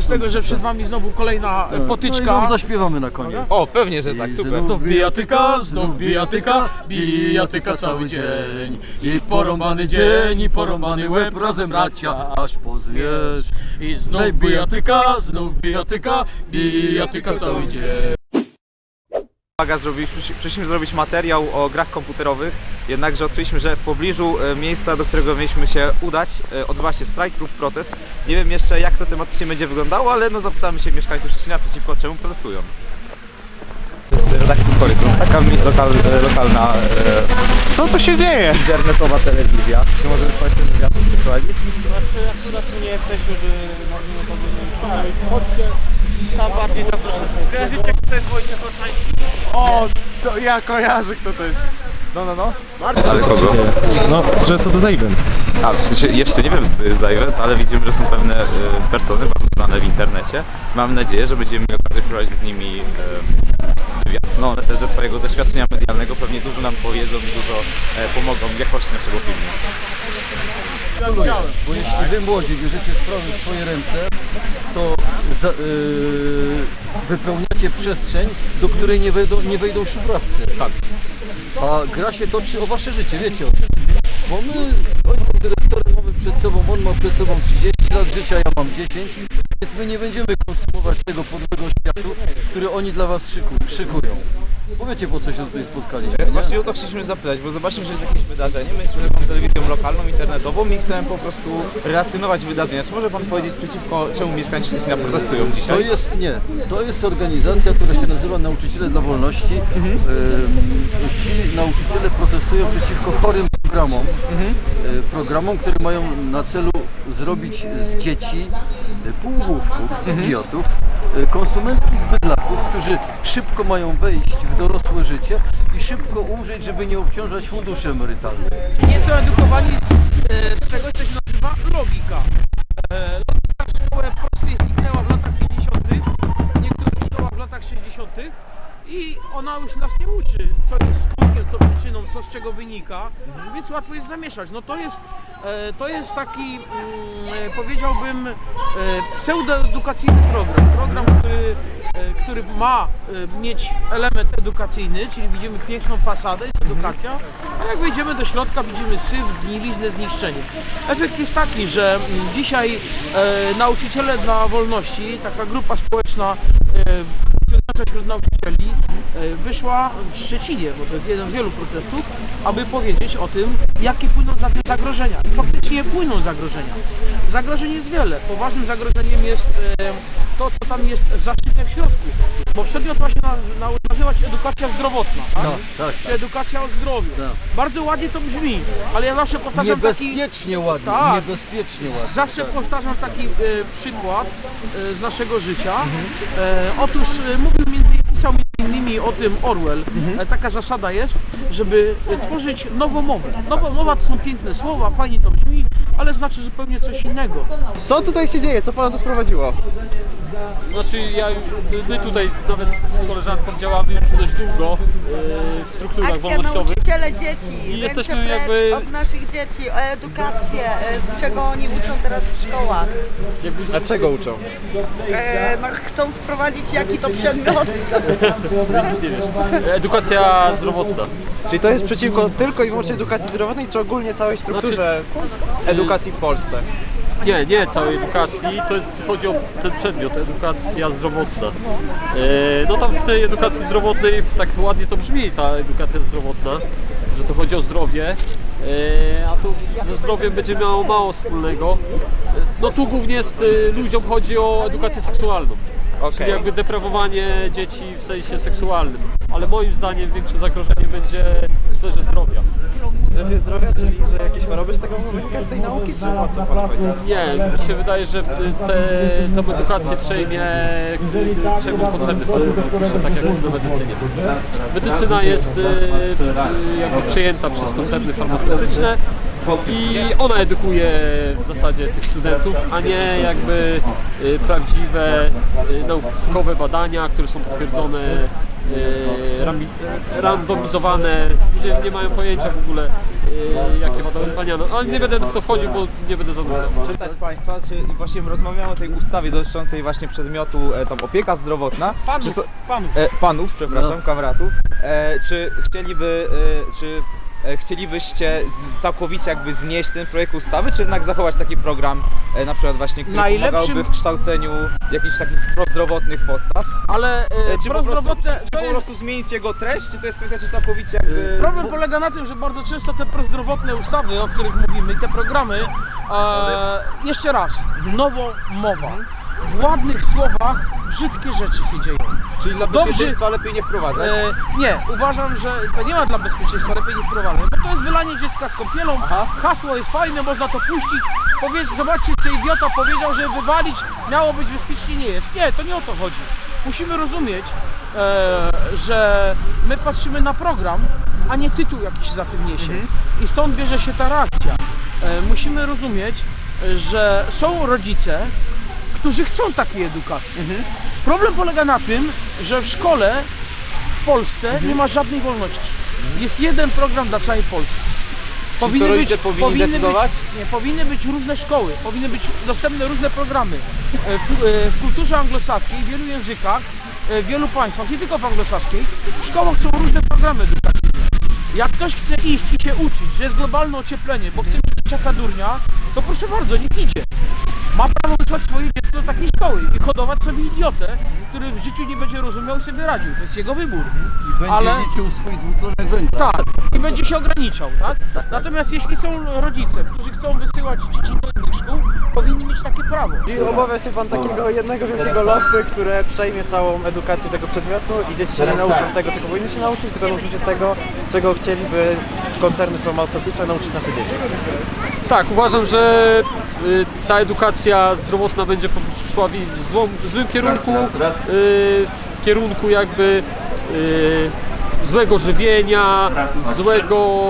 z tego, że przed wami znowu kolejna e, No i potyczka. wam zaśpiewamy na koniec. O, pewnie, że tak, super. Znów bijatyka, znów bijatyka, bijatyka cały dzień. I porąbany dzień, i porąbany łeb, razem bracia, aż po zwierz. I znów bijatyka, znów bijatyka, bijatyka cały dzień. Uwaga, zrobiliśmy, przyszliśmy zrobić materiał o grach komputerowych, jednakże odkryliśmy, że w pobliżu e, miejsca, do którego mieliśmy się udać, e, odbywa się strajk lub protest. Nie wiem jeszcze jak to tematycznie będzie wyglądało, ale no zapytamy się mieszkańców Szczecina przeciwko czemu protestują. Z redakcji Horyzont, taka mi- lokal, e, lokalna e, Co tu się dzieje? internetowa telewizja. Czy możemy z Państwem wywiadu przeprowadzić? Znaczy akurat tu nie jesteśmy, by. Chodźcie. Tam bardziej zapraszam. Kojarzycie kto to jest Wojciech Olszański? O, to ja kojarzę kto to jest. No, no, no. Ale kogo? No, że co to za event? A, w sensie jeszcze nie wiem co to jest event, ale widzimy, że są pewne e, persony bardzo znane w internecie. Mam nadzieję, że będziemy mieli okazję prowadzić z nimi e, wywiad. No one też ze swojego doświadczenia medialnego pewnie dużo nam powiedzą i dużo e, pomogą w jakości naszego filmu. Bo jeśli wy młodzi bierzecie sprawę w swoje ręce, to za, yy, wypełniacie przestrzeń, do której nie wejdą, nie wejdą szubrawcy. Tak. A gra się toczy o wasze życie, wiecie o tym. Bo my z ojcem dyrektorem mamy przed sobą, on ma przed sobą 30 lat życia, ja mam 10, więc my nie będziemy konsumować tego podłego światu, który oni dla was szyku, szykują. Bo wiecie po co się tutaj spotkaliśmy, nie? Właśnie o to chcieliśmy zapytać, bo zobaczymy, że jest jakieś wydarzenie. My jesteśmy taką telewizją lokalną, internetową i chcemy po prostu relacjonować wydarzenia. Czy może Pan powiedzieć przeciwko czemu mieszkańcy Szczecina protestują To dzisiaj? jest, nie, to jest organizacja, która się nazywa Nauczyciele dla Wolności. Mhm. Ym, Ci nauczyciele protestują przeciwko chorym programom, Mhm. y, programom, które mają na celu zrobić z dzieci y, półgłówków, Mhm. idiotów, y, konsumenckich bydlaków, którzy szybko mają wejść w dorosłe życie i szybko umrzeć, żeby nie obciążać funduszy emerytalnych. Nie są edukowani z, e, z czegoś, co się nazywa logika. I ona już nas nie uczy, co jest skutkiem, co przyczyną, co z czego wynika, więc łatwo jest zamieszać. No to jest, e, to jest taki, mm, e, powiedziałbym, e, pseudoedukacyjny program. Program, który, który ma mieć element edukacyjny, czyli widzimy piękną fasadę, jest edukacja, a jak wejdziemy do środka, widzimy syf, zgniliznę, zniszczenie. Efekt jest taki, że mm, dzisiaj nauczyciele dla wolności, taka grupa społeczna funkcjonująca wśród nauczycieli, e, wyszła w Szczecinie, bo to jest jeden z wielu protestów, aby powiedzieć o tym, jakie płyną za tym zagrożenia. I faktycznie płyną zagrożenia. Zagrożeń jest wiele. Poważnym zagrożeniem jest e, to, co tam jest zaszyte w środku. Bo przedmiot ma się na, na, nazywać edukacja zdrowotna, tak? tak, Czy edukacja o zdrowiu. Bardzo ładnie to brzmi, ale ja zawsze powtarzam taki... Niebezpiecznie ładnie, Tak. niebezpiecznie ładnie. Zawsze powtarzam taki e, przykład e, z naszego życia. E, otóż e, mówił między pisał między innymi o tym Orwell. E, taka zasada jest, żeby tworzyć nową mowę. Nowa mowa to są piękne słowa, fajnie to brzmi, ale znaczy zupełnie coś innego. Co tutaj się dzieje? Co pana tu sprowadziło? Znaczy ja, już- my tutaj nawet z koleżanką działamy już dość długo e, w strukturach Akcja wolnościowych. nauczyciele dzieci. I Ręce jesteśmy precz jakby- od naszych dzieci, o edukację, e, czego oni uczą teraz w szkołach. A czego uczą? E, no, chcą wprowadzić jaki to przedmiot. Nic nie wiesz. Edukacja zdrowotna. Czyli to jest przeciwko tylko i wyłącznie edukacji zdrowotnej, czy ogólnie całej strukturze edukacji w Polsce? Nie, nie całej edukacji, to chodzi o ten przedmiot, edukacja zdrowotna. E, no tam w tej edukacji zdrowotnej tak ładnie to brzmi, ta edukacja zdrowotna, że to chodzi o zdrowie, e, a tu ze zdrowiem będzie miało mało wspólnego. E, no tu głównie jest, e, ludziom chodzi o edukację seksualną. Czyli jakby deprawowanie dzieci w sensie seksualnym. Ale moim zdaniem większe zagrożenie będzie w sferze zdrowia. W strefie zdrowia, czyli że jakieś choroby z tego wynika z tej nauki, czy o co pan? Nie, mi się wydaje, że te, tą edukację przejmie, przejmą potrzeby farmaceutyczne, tak jak jest na medycynie. Medycyna jest y, y, jakby przejęta przez koncerny farmaceutyczne i ona edukuje w zasadzie tych studentów, a nie jakby y, prawdziwe y, naukowe badania, które są potwierdzone y, randomizowane, ludzie nie mają pojęcia w ogóle jakie do no, ale nie będę w to wchodził, bo nie będę zanudzał. Czytać Państwa, czy właśnie rozmawiamy o tej ustawie dotyczącej właśnie przedmiotu e, tam opieka zdrowotna. Panów, Czy so, panów. e, panów, przepraszam, kamratów. E, czy chcieliby, e, czy chcielibyście z, całkowicie jakby znieść ten projekt ustawy, czy jednak zachować taki program, e, na przykład właśnie, który Najlepszym- pomagałby w kształceniu jakichś takich prozdrowotnych postaw? Ale E, e, czy po prostu, prozdrowotne, czy to po jest, prostu zmienić jego treść, czy to jest kwestia, czy całkowicie jakby... problem polega na tym, że bardzo często te prozdrowotne ustawy, o których mówimy, i te programy, e, jeszcze raz, nowo mowa. W ładnych słowach brzydkie rzeczy się dzieją. Czyli dla Dobrze- bezpieczeństwa lepiej nie wprowadzać? E, nie, uważam, że to nie ma dla bezpieczeństwa lepiej nie wprowadzać, bo to jest wylanie dziecka z kąpielą, Aha. hasło jest fajne, można to puścić, powiedz, zobaczcie co idiota powiedział, że wywalić miało być bezpiecznie, nie jest. Nie, to nie o to chodzi. Musimy rozumieć, e, że my patrzymy na program, a nie tytuł jakiś za tym niesie. I stąd bierze się ta reakcja. E, musimy rozumieć, e, że są rodzice, którzy chcą takiej edukacji. Problem polega na tym, że w szkole w Polsce nie ma żadnej wolności. Jest jeden program dla całej Polski. rodzice powinni decydować? Być, nie, powinny być różne szkoły, powinny być dostępne różne programy. E, W, e, w kulturze anglosaskiej, w wielu językach, e, w wielu państwach, nie tylko w anglosaskiej, w szkołach są różne programy edukacyjne. Jak ktoś chce iść i się uczyć, że jest globalne ocieplenie, bo chce mieć dzieciaka durnia, to proszę bardzo, niech idzie. Ma prawo wysłać swoje dziecko do takiej szkoły i hodować sobie idiotę, który w życiu nie będzie rozumiał i sobie radził. To jest jego wybór. I będzie Ale- liczył swój dwutlenek węgla. Tak, i będzie się ograniczał, tak? Natomiast jeśli są rodzice, którzy chcą wysyłać dzieci do innych szkół, powinni mieć takie prawo. I obawia się pan takiego jednego wielkiego lobby, które przejmie całą edukację tego przedmiotu i dzieci się nie nauczą tego, czego powinny się nauczyć, tylko nauczą się tego, czego chcieliby koncerny farmaceutyczne nauczyć nasze dzieci. Tak, uważam, że y, ta edukacja zdrowotna będzie po- szła w złą, złym kierunku, y, w kierunku jakby y, złego żywienia, złego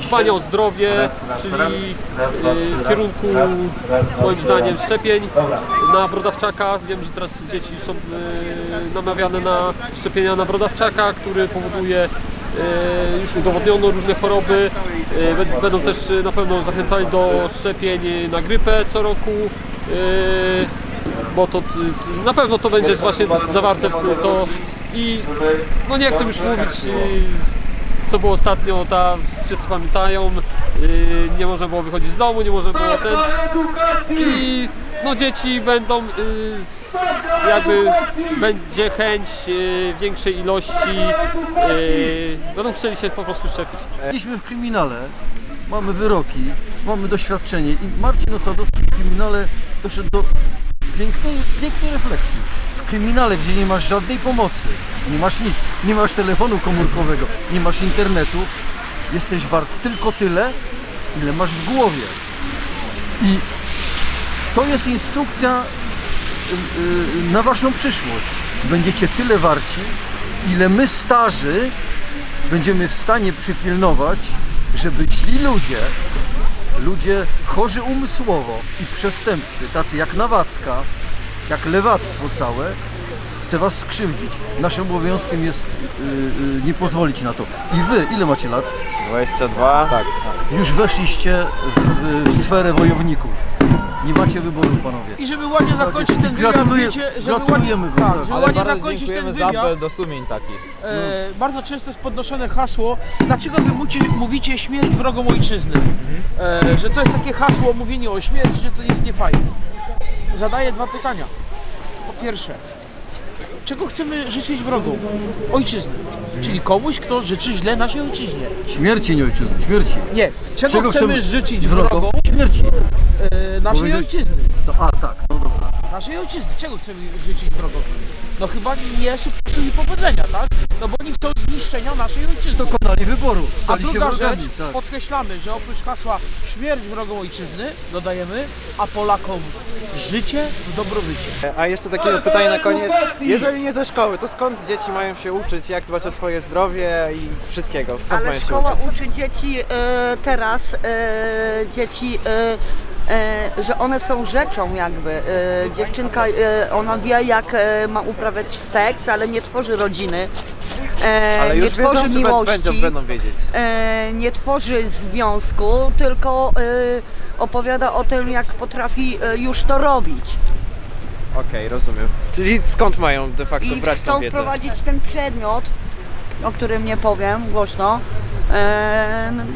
y, dbania o zdrowie, czyli y, w kierunku moim zdaniem szczepień na brodawczaka. Wiem, że teraz dzieci są y, namawiane na szczepienia na brodawczaka, który powoduje E, już udowodniono różne choroby. E, bę- Będą też na pewno zachęcali do szczepień na grypę co roku. E, Bo to t- na pewno to będzie właśnie zawarte w to i no nie chcę już mówić e, co było ostatnio, ta, wszyscy pamiętają, nie można było wychodzić z domu, nie można było ten i no dzieci będą jakby będzie chęć większej ilości będą chcieli się po prostu szczepić. Byliśmy w kryminale, mamy wyroki, mamy doświadczenie i Marcin Osadowski w kryminale doszedł do pięknej, pięknej refleksji. W kryminale, gdzie nie masz żadnej pomocy, nie masz nic, nie masz telefonu komórkowego, nie masz internetu, jesteś wart tylko tyle, ile masz w głowie. I to jest instrukcja y, y, na waszą przyszłość. Będziecie tyle warci, ile my starzy będziemy w stanie przypilnować, żeby źli ludzie, ludzie chorzy umysłowo i przestępcy, tacy jak Nawacka, jak lewactwo całe, chce was skrzywdzić. Naszym obowiązkiem jest y, y, nie pozwolić na to. I wy, ile macie lat? 22. Tak. Już weszliście w, w sferę wojowników. Nie macie wyboru, panowie. I żeby ładnie zakończyć ten wywiad, Gratuluję- wiecie, żeby gratulujemy ładnie, wam, tak, tak. żeby Ale ładnie bardzo zakończyć dziękujemy ten za wywiad, apel do sumień takich. e, bardzo często jest podnoszone hasło, dlaczego wy mucie, mówicie śmierć wrogom ojczyzny? E, że to jest takie hasło, mówienie o śmierci, że to jest niefajne. Zadaję dwa pytania. Po pierwsze, czego chcemy życzyć wrogom? Ojczyzny. Czyli komuś, kto życzy źle naszej ojczyźnie. Śmierci nie ojczyzny, śmierci. Nie, czego, chcemy życzyć wrogom? Śmierci. e, naszej Powiedzieć- ojczyzny? To, a tak, no dobra. Naszej ojczyzny. Czego chcemy życzyć wrogom? No chyba nie sukcesu i powodzenia, tak? No bo oni chcą zniszczenia naszej ojczyzny. Dokonali wyboru, A stali się druga wrogami. rzecz, Tak. podkreślamy, że oprócz hasła śmierć wrogom ojczyzny, dodajemy, a Polakom życie w dobrobycie. A jeszcze takie pytanie na koniec. Jeżeli nie ze szkoły, to skąd dzieci mają się uczyć, jak dbać o swoje zdrowie i wszystkiego? Skąd Ale mają się szkoła uczyć? uczy dzieci e, teraz, e, dzieci, e, że one są rzeczą jakby. E, dziewczynka, e, ona wie jak e, ma uprawiać seks, ale nie tworzy rodziny. e, Ale nie wiedzą, tworzy bę- miłości, będą, będą wiedzieć. e, nie tworzy związku, tylko e, opowiada o tym, jak potrafi e, już to robić. Okej, rozumiem. Czyli skąd mają de facto I brać tą chcą wiedzę? wprowadzić ten przedmiot, o którym nie powiem głośno, e,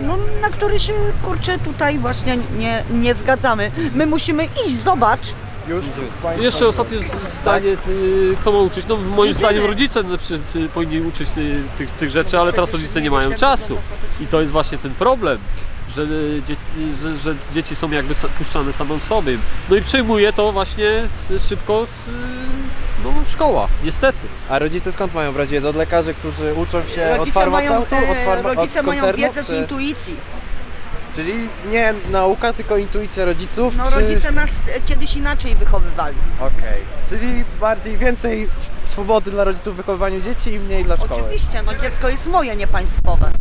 no, na który się kurczę tutaj właśnie nie, nie zgadzamy. My musimy iść, zobacz. Już? Jeszcze ostatnie zdanie, y, kto ma uczyć? No moim Idziemy. zdaniem rodzice y, powinni uczyć y, tych, tych rzeczy, ale teraz rodzice nie mają czasu. I to jest właśnie ten problem, że, y, dzie, że, że dzieci są jakby sa- puszczane samym sobie. No i przejmuje to właśnie y, szybko y, no, szkoła, niestety. A rodzice skąd mają brać wiedzę? Od lekarzy, którzy uczą się od Rodzice mają, farmaceutów, od, farma- rodzice od mają koncernów? wiedzę z czy... intuicji. Czyli nie nauka, tylko intuicja rodziców? No czy... rodzice nas kiedyś inaczej wychowywali. Okej. Czyli bardziej więcej swobody dla rodziców w wychowywaniu dzieci i mniej dla szkoły. Oczywiście, no dziecko jest moje, nie państwowe.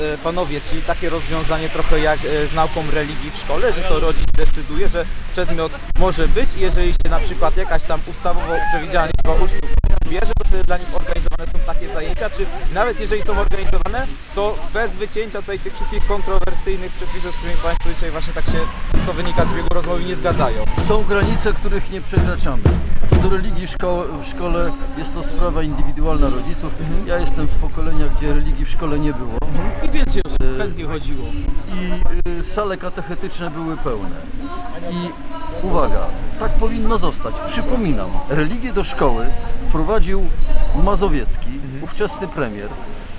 E, Panowie, czyli takie rozwiązanie trochę jak e, z nauką religii w szkole, że to rodzic decyduje, że przedmiot może być i jeżeli się na przykład jakaś tam ustawowo przewidziana liczba uczniów zbierze, to wtedy dla nich organizowane są takie zajęcia, czy nawet jeżeli są organizowane, to bez wycięcia tutaj tych wszystkich kontrowersyjnych przepisów, z którymi Państwo dzisiaj właśnie tak się, co wynika z biegu rozmowy, nie zgadzają. Są granice, których nie przekraczamy. Co do religii w szko- w szkole, jest to sprawa indywidualna rodziców. Ja jestem z pokolenia, gdzie religii w szkole nie było I więcej osób chętnie chodziło. i y, sale katechetyczne były pełne. I uwaga, tak powinno zostać. Przypominam, religię do szkoły wprowadził Mazowiecki, ówczesny premier,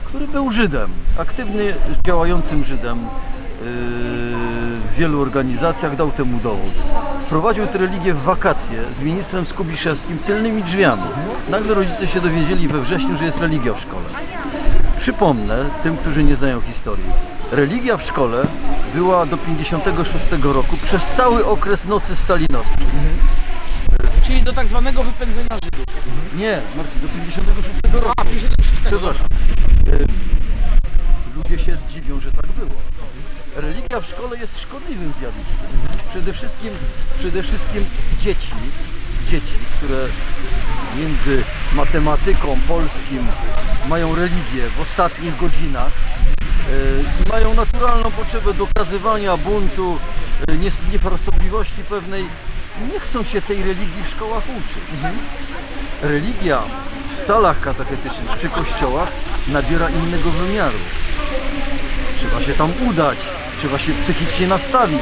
który był Żydem, aktywnie działającym Żydem yy, w wielu organizacjach, dał temu dowód. Wprowadził tę religię w wakacje z ministrem Skubiszewskim tylnymi drzwiami. Nagle rodzice się dowiedzieli we wrześniu, że jest religia w szkole. Przypomnę tym, którzy nie znają historii. Religia w szkole była do 56 roku przez cały okres nocy stalinowskiej. Czyli do tak zwanego wypędzenia Żydów. Nie, Marcin, do 56 roku. A, 56. Przepraszam. Y, Ludzie się zdziwią, że tak było. Religia w szkole jest szkodliwym zjawiskiem. Przede wszystkim, przede wszystkim dzieci, dzieci, które między matematyką, polskim mają religię w ostatnich godzinach y, i mają naturalną potrzebę dokazywania buntu, y, niefrasobliwości pewnej, nie chcą się tej religii w szkołach uczyć religia w salach katechetycznych przy kościołach nabiera innego wymiaru. Trzeba się tam udać, trzeba się psychicznie nastawić.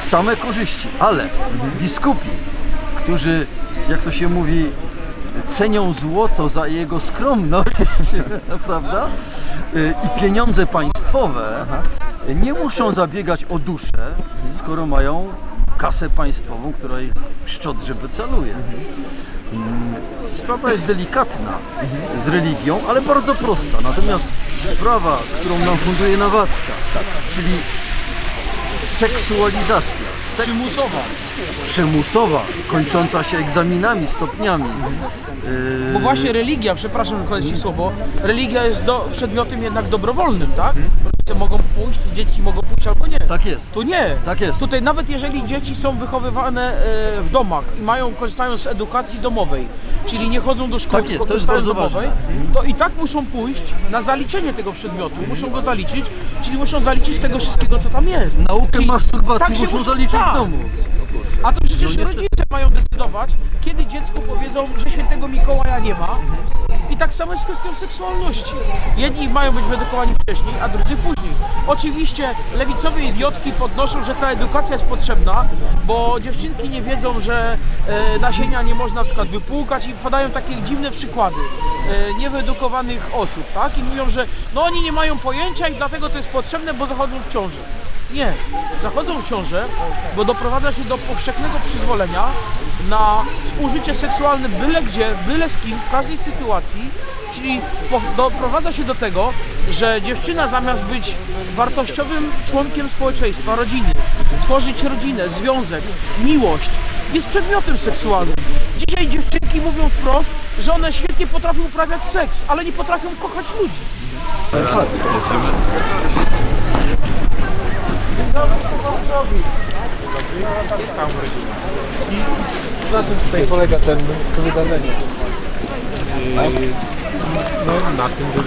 Same korzyści, ale biskupi, którzy, jak to się mówi, cenią złoto za jego skromność, prawda? I pieniądze państwowe nie muszą zabiegać o duszę, skoro mają kasę państwową, która ich szczodrze celuje. Sprawa jest delikatna z religią, ale bardzo prosta. Natomiast sprawa, którą nam funduje Nawacka, czyli seksualizacja, seks Przymusowa. Przymusowa, kończąca się egzaminami, stopniami. Bo właśnie religia, przepraszam, że wchodzi ci słowo, religia jest do, przedmiotem jednak dobrowolnym, tak? Rodzice mogą pójść, dzieci mogą pójść albo nie. Tak jest. Tu nie. Tak jest. Tutaj nawet jeżeli dzieci są wychowywane e, w domach i mają, korzystają z edukacji domowej, czyli nie chodzą do szkoły, Tak jest, tylko to jest korzystają z bardzo domowej, to i tak muszą pójść na zaliczenie tego przedmiotu. Muszą go zaliczyć, czyli muszą zaliczyć z tego wszystkiego, co tam jest. Naukę Czyli masturbacji tak się muszą zaliczyć tak. w domu. Przecież No niestety- rodzice mają decydować, kiedy dziecku powiedzą, że świętego Mikołaja nie ma. I tak samo jest z kwestią seksualności. Jedni mają być wyedukowani wcześniej, a drudzy później. Oczywiście lewicowe idiotki podnoszą, że ta edukacja jest potrzebna, bo dziewczynki nie wiedzą, że e, nasienia nie można na przykład wypłukać i podają takie dziwne przykłady e, niewyedukowanych osób, tak? I mówią, że no oni nie mają pojęcia i dlatego to jest potrzebne, bo zachodzą w ciążę. Nie, zachodzą w ciążę, bo doprowadza się do powszechnego przyzwolenia na użycie seksualne byle gdzie, byle z kim, w każdej sytuacji, czyli doprowadza się do tego, że dziewczyna zamiast być wartościowym członkiem społeczeństwa, rodziny, tworzyć rodzinę, związek, miłość, jest przedmiotem seksualnym. Dzisiaj dziewczynki mówią wprost, że one świetnie potrafią uprawiać seks, ale nie potrafią kochać ludzi. Na czym tutaj polega ten, to wydarzenie? no, na tym, że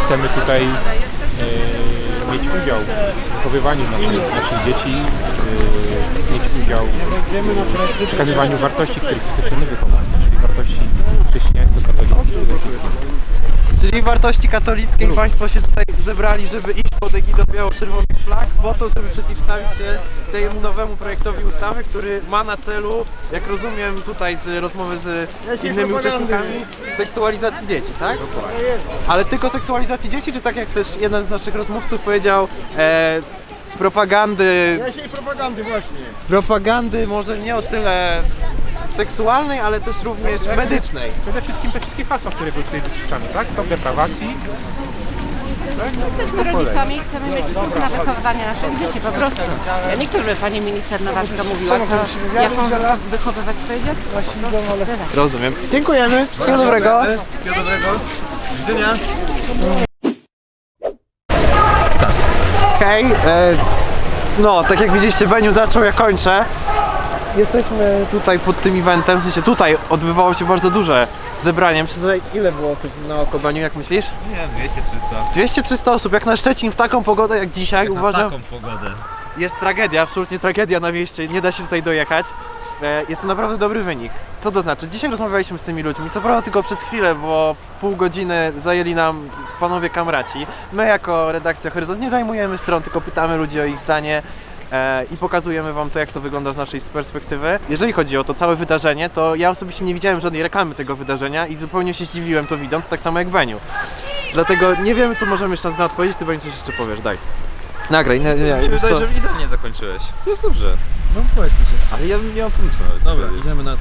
chcemy tutaj e, mieć udział w wychowywaniu naszych, naszych dzieci, e, mieć udział w przekazywaniu wartości, których jesteśmy wychowani, czyli wartości chrześcijańsko-katolickie przede wszystkim. Czyli wartości katolickie i Państwo się tutaj zebrali, żeby iść pod egidą biało-czerwonych flag, po to, żeby przeciwstawić się temu nowemu projektowi ustawy, który ma na celu, jak rozumiem tutaj z rozmowy z innymi uczestnikami, seksualizacji dzieci, tak? Ale tylko seksualizacji dzieci, czy tak jak też jeden z naszych rozmówców powiedział, e, propagandy... propagandy właśnie. Propagandy może nie o tyle seksualnej, ale też również medycznej. Przede wszystkim te wszystkie hasła, które były tutaj wyczyszczane, tak? Stop deprawacji. Jesteśmy rodzicami i chcemy mieć wpływ na wychowywanie naszych dzieci, po prostu. Ja nie chcę, żeby pani minister Nowacka mówiła, co, jak mam wychowywać swoje dziecko. Rozumiem. Dziękujemy. Wszystkiego dobrego. Wszystkiego dobrego. Widzenia. Hej, e, no tak jak widzieliście Beniu zaczął, ja kończę. Jesteśmy tutaj pod tym eventem, w sensie tutaj odbywało się bardzo duże zebranie. Myślę, ile było osób na oko Beniu, jak myślisz? Nie, 200-300. 200-300 osób, jak na Szczecin w taką pogodę jak dzisiaj, uważam. Taką pogodę. Jest tragedia, absolutnie tragedia na mieście, nie da się tutaj dojechać. E, Jest to naprawdę dobry wynik. Co to znaczy? Dzisiaj rozmawialiśmy z tymi ludźmi, co prawda tylko przez chwilę, bo pół godziny zajęli nam panowie kamraci. My jako redakcja Horyzont nie zajmujemy stron, tylko pytamy ludzi o ich zdanie e, i pokazujemy wam to, jak to wygląda z naszej perspektywy. Jeżeli chodzi o to całe wydarzenie, to ja osobiście nie widziałem żadnej reklamy tego wydarzenia i zupełnie się zdziwiłem to widząc, tak samo jak Beniu. Dlatego nie wiemy, co możemy jeszcze na to odpowiedzieć, ty Beniu coś jeszcze powiesz, daj. Nagraj, nie, nie, nie. Mi się wiesz wydaje, co? że idealnie zakończyłeś. Jest dobrze. No powiedzmy się. Ale ja nie mam pomysłu nawet. Dobra, idziemy na